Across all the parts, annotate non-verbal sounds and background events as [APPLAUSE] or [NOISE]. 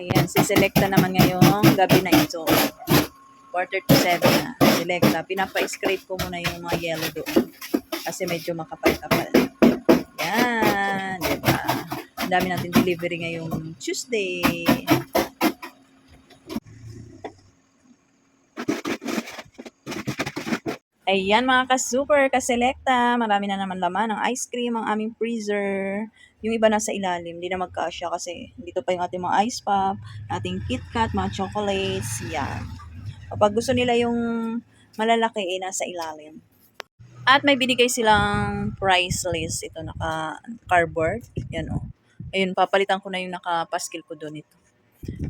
Ayan, si Selecta naman ngayong gabi na ito. Quarter to seven na. Selecta, pinapa-scrape ko muna yung mga yellow doon. Kasi medyo makapal-kapal. Yan, di ba? Ang dami natin delivery ngayong Tuesday. Ayan mga ka-super, ka-selecta. Marami na naman laman ng ice cream ang aming freezer. Yung iba nasa ilalim, hindi na magkasya kasi dito pa yung ating mga ice pop, ating KitKat, mga chocolates, yan. Kapag gusto nila yung malalaki, eh, nasa ilalim. At may binigay silang price list. Ito, naka-cardboard. Yan o. Ayun, papalitan ko na yung nakapaskil ko doon ito.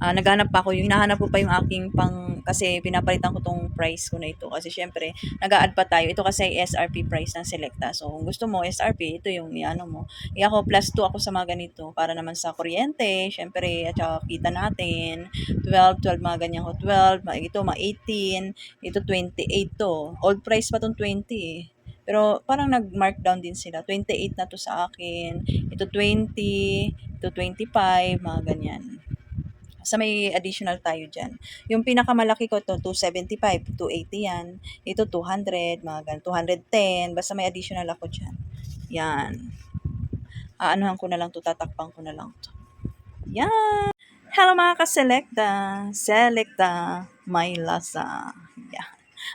Ah, naghanap pa ako. Yung hinahanap ko pa yung aking pang, kasi pinapalitan ko tong price ko na ito. Kasi syempre, nag-a-add pa tayo. Ito kasi SRP price ng Selecta. So, kung gusto mo, SRP, ito yung ano mo. E ako, plus 2 ako sa mga ganito. Para naman sa kuryente, syempre, at saka kita natin. 12, 12, mga ganyan ko. 12, mga ito, mga 18. Ito, 28 to. Old price pa tong 20 eh. Pero parang nag-markdown din sila. 28 na to sa akin. Ito 20, ito 25, mga ganyan. Sa may additional tayo dyan. Yung pinakamalaki ko to 275, 280 yan. Ito 200, mga ganyan. 210, basta may additional ako dyan. Yan. Aanuhan ko na lang to, tatakpang ko na lang to. Yan. Hello mga ka-selecta. Selecta, may lasa.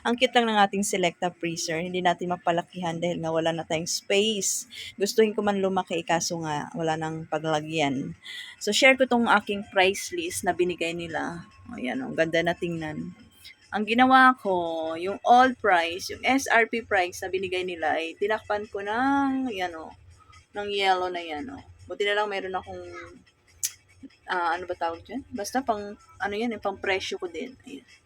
Ang cute lang ng ating Selecta freezer. Hindi natin mapalakihan dahil nga wala na tayong space. Gustuhin ko man lumaki, kaso nga wala nang paglagyan. So, share ko tong aking price list na binigay nila. O, yan, ang ganda na tingnan. Ang ginawa ko, yung all price, yung SRP price na binigay nila ay tinakpan ko ng, yan o, ng yellow na yan o. Buti na lang meron akong, ah, ano ba tawag dyan? Basta pang, ano yan, yung pang presyo ko din. Ayan.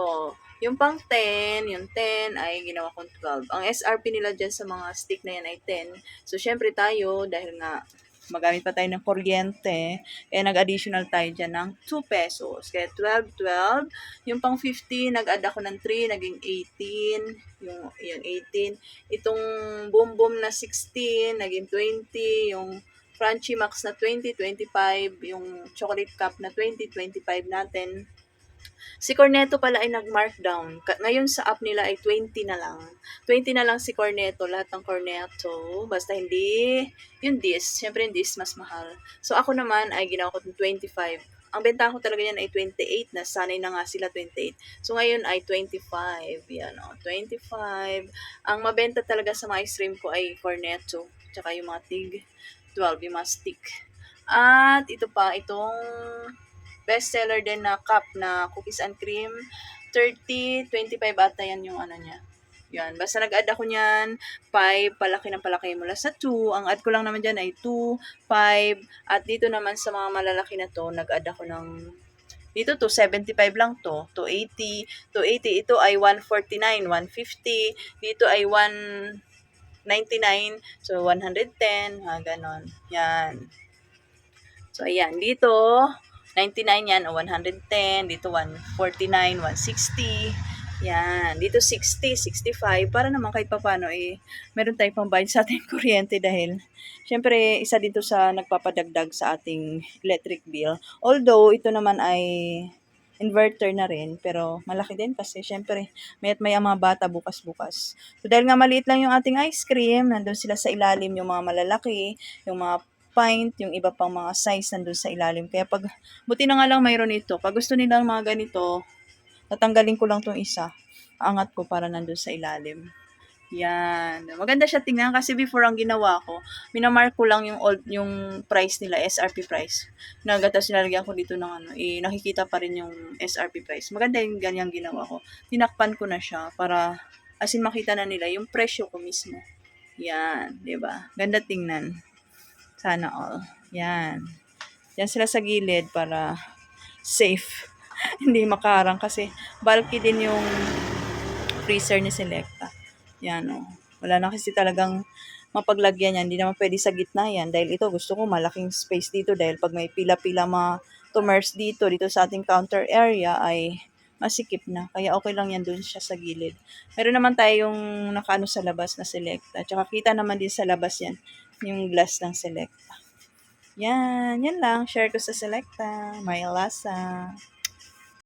O, yung pang 10, yung 10 ay ginawa kong 12. Ang SRP nila dyan sa mga stick na yan ay 10. So, syempre tayo, dahil nga magamit pa tayo ng kuryente, kaya nag-additional tayo dyan ng 2 pesos. Kaya 12, 12. Yung pang 50, nag-add ako ng 3, naging 18. Yung, yun, 18. Itong boom boom na 16, naging 20. Yung crunchy max na 20, 25. Yung chocolate cup na 20, 25 natin. Si Corneto pala ay nag-markdown. Ngayon sa app nila ay 20 na lang. 20 na lang si Corneto, lahat ng Corneto. Basta hindi yung disc. Siyempre yung disc mas mahal. So ako naman ay ginawa ko ng 25. Ang benta ko talaga yan ay 28 na sanay na nga sila 28. So ngayon ay 25. Yan o, 25. Ang mabenta talaga sa mga ice cream ko ay Cornetto. Tsaka yung mga tig 12, yung mga stick. At ito pa, itong bestseller din na cup na cookies and cream. 30, 25 ata yan yung ano niya. Yan. Basta nag-add ako niyan, 5, palaki ng palaki mula sa 2. Ang add ko lang naman dyan ay 2, 5. At dito naman sa mga malalaki na to, nag-add ako ng dito to 75 lang to, 280, 280 ito ay 149, 150, dito ay 199, so 110, ha ganon. Yan. So ayan, dito 99 yan o 110, dito 149, 160. Yan, dito 60, 65 para naman kahit papano eh meron tayong pambayad sa ating [LAUGHS] kuryente dahil syempre isa dito sa nagpapadagdag sa ating electric bill. Although ito naman ay inverter na rin, pero malaki din kasi syempre may at may ang mga bata bukas-bukas. So dahil nga maliit lang yung ating ice cream, nandun sila sa ilalim yung mga malalaki, yung mga pint, yung iba pang mga size nandun sa ilalim. Kaya pag, buti na nga lang mayroon ito. Pag gusto nilang mga ganito, tatanggalin ko lang tong isa. Angat ko para nandun sa ilalim. Yan. Maganda siya tingnan kasi before ang ginawa ko, minamark ko lang yung old, yung price nila, SRP price. Nagatas sinalagyan ko dito ng ano, eh, nakikita pa rin yung SRP price. Maganda yung ganyang ginawa ko. Tinakpan ko na siya para as in makita na nila yung presyo ko mismo. Yan, 'di ba? Ganda tingnan. Sana all. Yan. Yan sila sa gilid para safe. [LAUGHS] Hindi makarang kasi bulky din yung freezer ni Selecta. Yan o. Wala na kasi talagang mapaglagyan yan. Hindi naman pwede sa gitna yan. Dahil ito gusto ko malaking space dito. Dahil pag may pila-pila mga tumers dito, dito sa ating counter area ay masikip na. Kaya okay lang yan dun siya sa gilid. Meron naman tayong nakaano sa labas na Selecta. Tsaka kita naman din sa labas yan yung glass ng Selecta. Yan, yan lang. Share ko sa Selecta. May lasa.